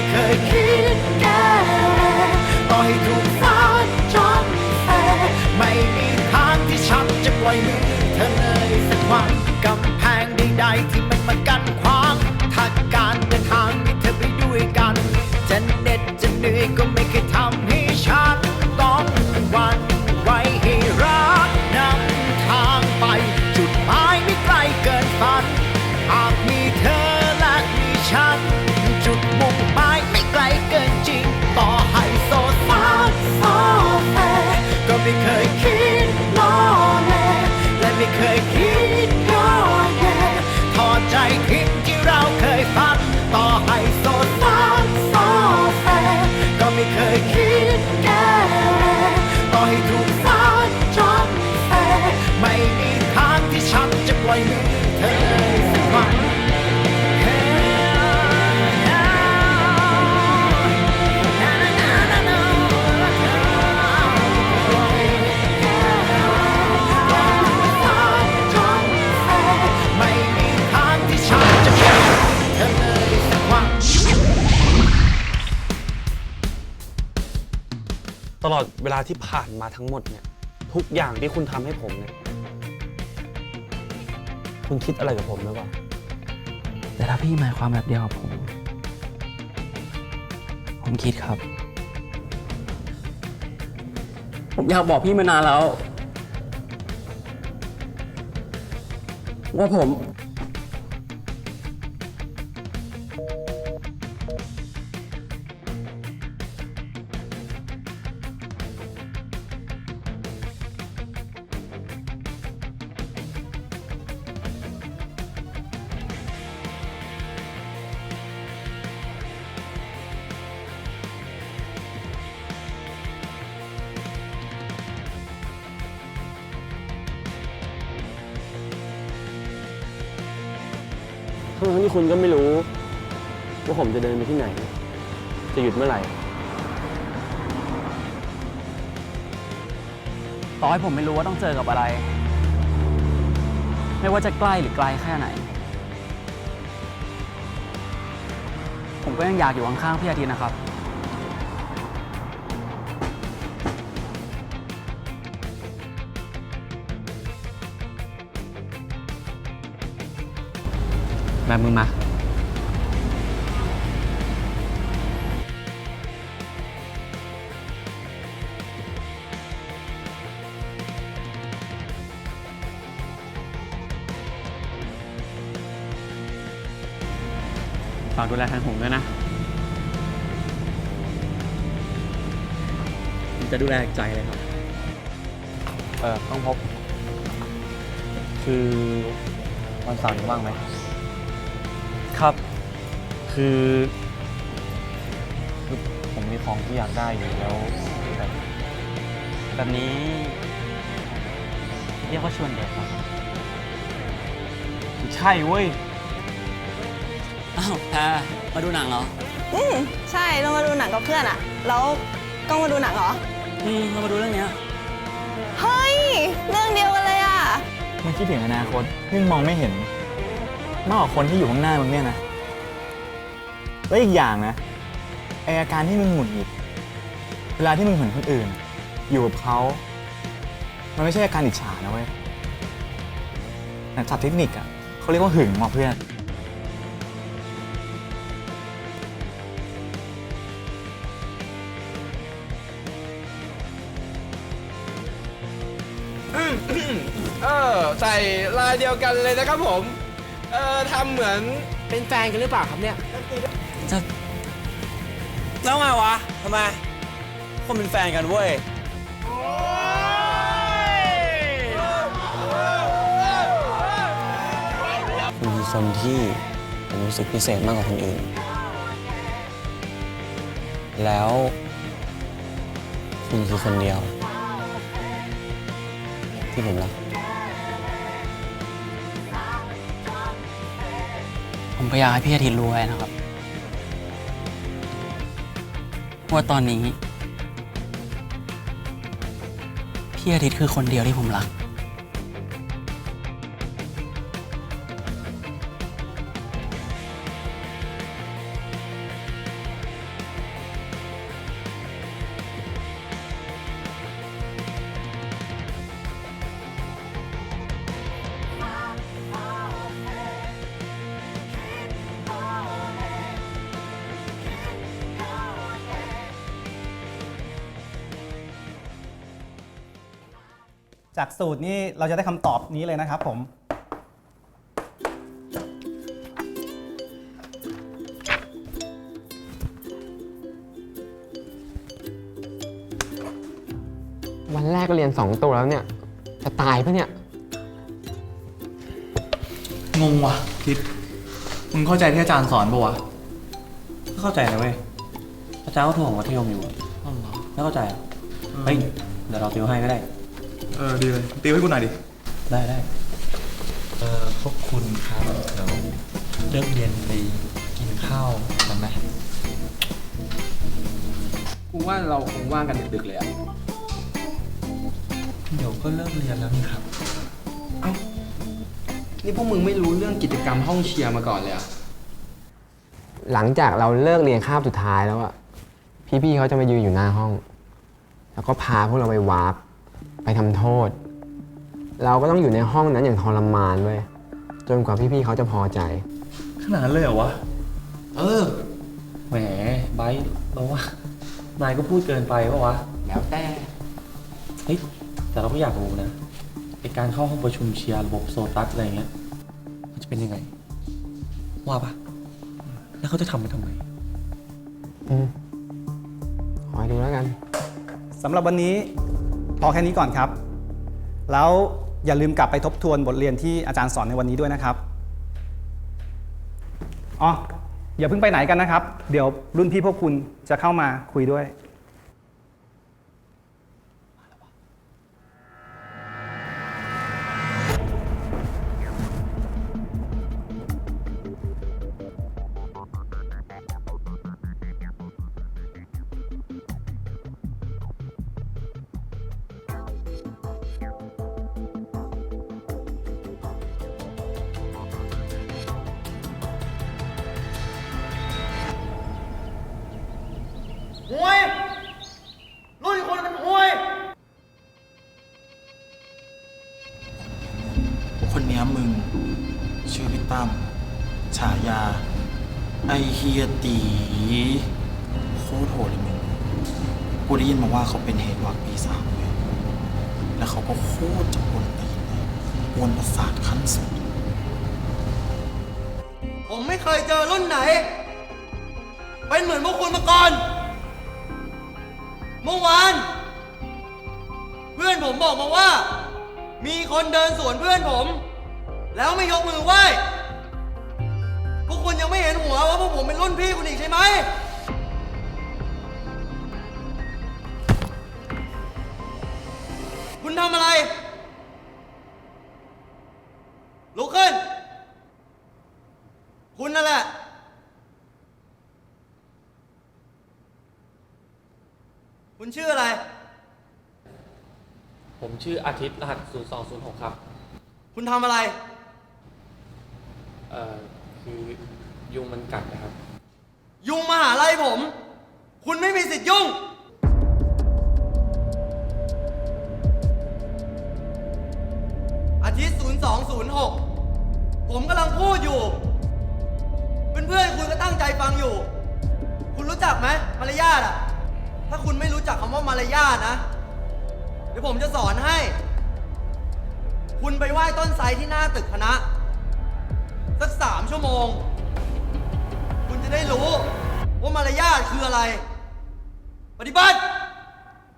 ไม่เคยคิดแก้ต่อให้ถูกสาดจนแฟไม่มีทางที่ฉันจะปล่อยมือเธอเลยสักวันกำแพงใดๆที่มันมา ตลอดเวลาที่ผ่านมาทั้งหมดเนี่ย ทุกอย่างที่คุณทำให้ผมเนี่ย คุณคิดอะไรกับผมหรือเปล่า แต่ถ้าพี่หมายความแบบเดียวกับผม ผมคิดครับ ผมอยากบอกพี่มานานแล้ว ว่าผม ทั้งที่คุณก็ไม่รู้ ว่าผมจะเดินไปที่ไหน จะหยุดเมื่อไหร่ ต่อให้ผมไม่รู้ว่าต้องเจอกับอะไร ไม่ว่าจะใกล้หรือไกลแค่ไหน ผมก็ยังอยากอยู่ข้างๆพี่อาทิตย์นะครับ แบบมึงมา ฝากดูแลทางผมด้วยนะ ผมจะดูแลใจเลยครับ เออต้องพบ คือวันเสาร์นี้ว่างไหม ครับ คือคือผมมีของที่อยากได้อยู่แล้วแต่แบบนี้เรียกว่าชวนเด็กครับ ใช่เว้ย อ้าวแพรมาดูหนังเหรอ อืมใช่เรามาดูหนังกับเพื่อนอะแล้วก็มาดูหนังเหรอ อืมเรามาดูเรื่องเนี้ยเฮ้ย เรื่องเดียวกันเลยอะมึงคิดถึงอนาคตซึ่งมองไม่เห็น มากกว่าคนที่อยู่ข้างหน้ามึงเนี่ยนะแล้วอีกอย่างนะไออาการที่มึงหงุดหงิดเวลาที่มึงเห็นคนอื่น อยู่กับเขามันไม่ใช่อาการอิจฉานะเว้ยแต่ศัพท์เทคนิคอะเขาเรียกว่าหึงว่ะเพื่อนเออใส่ลายเดียวกันเลยนะครับผม เออทำเหมือนเป็นแฟนกันหรือเปล่าครับเนี่ย แล้วไงวะทำไม คนเป็นแฟนกันเว้ยคุณคือคนที่ผมรู้สึกพิเศษมากกว่าคนอื่น แล้วคุณคือคนเดียว ที่ผมรัก ผมพยายามให้พี่อาทิตย์รู้ไว้นะครับว่าตอนนี้ พี่อาทิตย์คือคนเดียวที่ผมรัก จากสูตรนี้เราจะได้คำตอบนี้เลยนะครับผม วันแรกก็เรียนสองตัวแล้วเนี่ย จะตายปะเนี่ย งงว่ะทิศมึงเข้าใจที่อาจารย์สอนปะวะเข้าใจนะเว้ย อาจารย์ก็ถูกของมัธยมอยู่อะไม่เข้าใจอะเฮ้ย เดี๋ยวเราติวให้ก็ได้ เออดีเลยตีให้กูหน่อยดิได้ได้เออพวกคุณครับเดี๋ยวเลิกเรียนไปกินข้าวกันไหมกูว่าเราคงว่างกันดึกๆเลยอะเดี๋ยวก็เลิกเรียนแล้วนี่ครับเอ้านี่พวกมึงไม่รู้เรื่องกิจกรรมห้องเชียร์มาก่อนเลยอะหลังจากเราเลิกเรียนคาบสุดท้ายแล้วอะพี่ๆเขาจะมายืนอยู่หน้าห้อง แล้วก็พาพวกเราไปวาร์ป ไปทำโทษ เราก็ต้องอยู่ในห้องนั้นอย่างทรมานเว้ยจนกว่าพี่ๆเขาจะพอใจ ขนาดนั้นเลยเหรอวะ เออ แหมไบร์ทเราว่า นายก็พูดเกินไปปะวะ แล้วแต่ เฮ้ย แต่เราก็อยากรู้นะไอการเข้าห้องประชุมเชียร์ระบบโซตัสอะไรเงี้ย มันจะเป็นยังไง ว่าปะแล้วเขาจะทำไปทำไม อืมขอให้ดูแล้วกัน สำหรับวันนี้ พอแค่นี้ก่อนครับ แล้วอย่าลืมกลับไปทบทวนบทเรียนที่อาจารย์สอนในวันนี้ด้วยนะครับอ๋ออย่าเพิ่งไปไหนกันนะครับ เดี๋ยวรุ่นพี่พวกคุณจะเข้ามาคุยด้วย นเนี้ยมึง ชื่อพี่ตั้มฉายา ไอเฮียตีโคตรโหดเลยมึงกูได้ยินมาว่าเขาเป็นเฮดวักปีสามเลยแล้วเขาก็โคตรจะกวนตีนเลยกวนประสาทขั้นสุด ผมไม่เคยเจอรุ่นไหน เป็นเหมือนพวกคุณมาก่อน เมื่อวาน เพื่อนผมบอกมาว่า มีคนเดินสวนเพื่อนผม แล้วไม่ยกมือไหว้พวกคุณยังไม่เห็นหัวว่าพวกผมเป็นรุ่นพี่คุณอีกใช่ไหม คุณทำอะไร ลุกขึ้น คุณนั่นแหละ คุณชื่ออะไร ผมชื่ออาทิตย์รหัส 0206 ครับ คุณทำอะไร เอ่อคือยุงมันกัดนะครับลัยผม คุณไม่มีสิทธิ์ยุ่ง อาทิตย์ 0206 ผมกำลังพูดอยู่เพื่อนๆคุณก็ตั้งใจฟังอยู่ คุณรู้จักไหมมารยาทอะถ้าคุณไม่รู้จักคำว่ามารยาทนะ เดี๋ยวผมจะสอนให้ คุณไปไหว้ต้นไทรที่หน้าตึกคณะ สักสามชั่วโมง คุณจะได้รู้ ว่ามารยาทคืออะไร ปฏิบัติ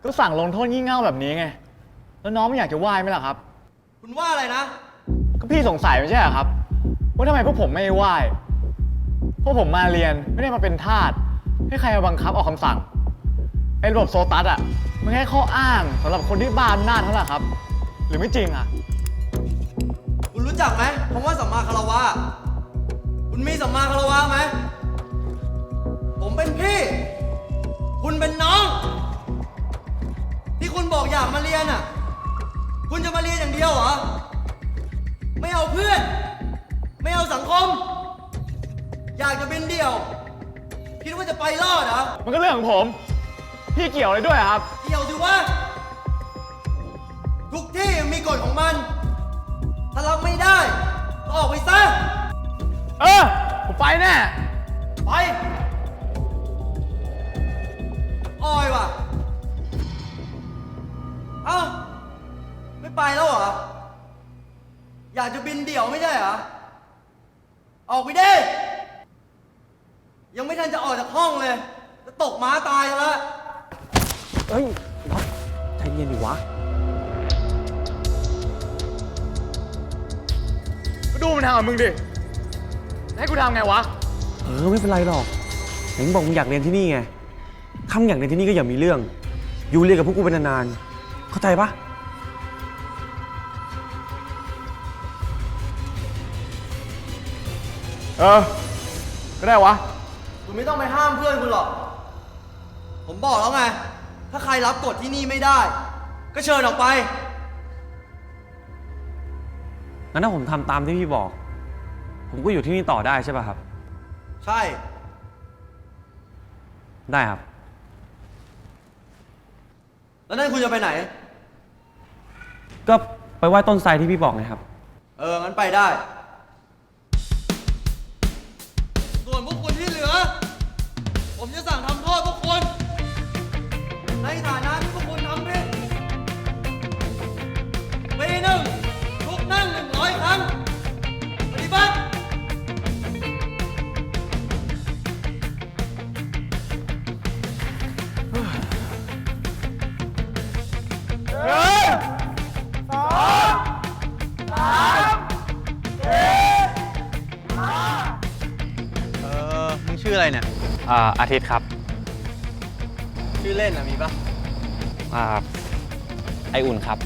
ก็สั่งลงโทษงี่เง่าแบบนี้ไง แล้วน้องไม่อยากจะไหว้ไหมล่ะครับ คุณว่าอะไรนะ ก็พี่สงสัยไม่ใช่เหรอครับ ว่าทำไมพวกผมไม่ไหว้พวกผมมาเรียนไม่ได้มาเป็นทาสให้ใครมาบังคับออกคำสั่งไอ้ระบบโซตัสอะมันแค่ข้ออ้างสำหรับคนที่บ้าอำนาจเท่านั้นแหละครับ หรือไม่จริงอะคุณรู้ จักไหมคำว่าสัมมาคารวะ คุณมีสัมมาคารวะไหม ผมเป็นพี่ คุณเป็นน้อง ที่คุณบอกอยากมาเรียนอะ คุณจะมาเรียนอย่างเดียวเหรอ ไม่เอาเพื่อน ไม่เอาสังคม อยากจะเป็นเดี่ยว คิดว่าจะไปรอดเหรอ มันก็เรื่องของผม พี่เกี่ยวอะไรด้วยอะครับเกี่ยวสิวะ ทุกที่มีกฎของมัน ถ้ารับไม่ได้ก็ ออกไปซะ เออ ผมไปแน่ ไป ออยว่ะ เอ้า ไม่ไปแล้วเหรอ อยากจะบินเดี่ยวไม่ใช่เหรอ ออกไปดิ ยังไม่ทันจะออกจากห้องเลย จะตกม้าตายแล้ว เอ้ยวัดใจเย็นดิวะ ดูมันทำกับมึงดิให้กูทำไงวะ เออไม่เป็นไรหรอกไหนมึงบอกมึงอยากเรียนที่นี่ไงคำอยากเรียนที่นี่ก็อย่ามีเรื่อง อยู่เรียนกับพวกกูเป็นนานๆเข้าใจปะเออ ก็ได้วะ คุณไม่ต้องไปห้ามเพื่อนคุณหรอก ผมบอกแล้วไง ถ้าใครรับกฎที่นี่ไม่ได้ ก็เชิญออกไป งั้นถ้าผมทำตามที่พี่บอก ผมก็อยู่ที่นี่ต่อได้ใช่ป่ะครับ ใช่ ได้ครับ แล้วนั่นคุณจะไปไหน ก็ไปไหว้ต้นไทรที่พี่บอกไงครับ เออ งั้นไปได้ ส่วนพวกคุณที่เหลือ ผมจะสั่งทำโทษพวกคุณ ในฐานะที่พวกคุณทำผิดปีหนึ่ง อะไรเนี่ย อ่าอาทิตย์ครับชื่อเล่นอะมีปะอ่าไออุ่นครับ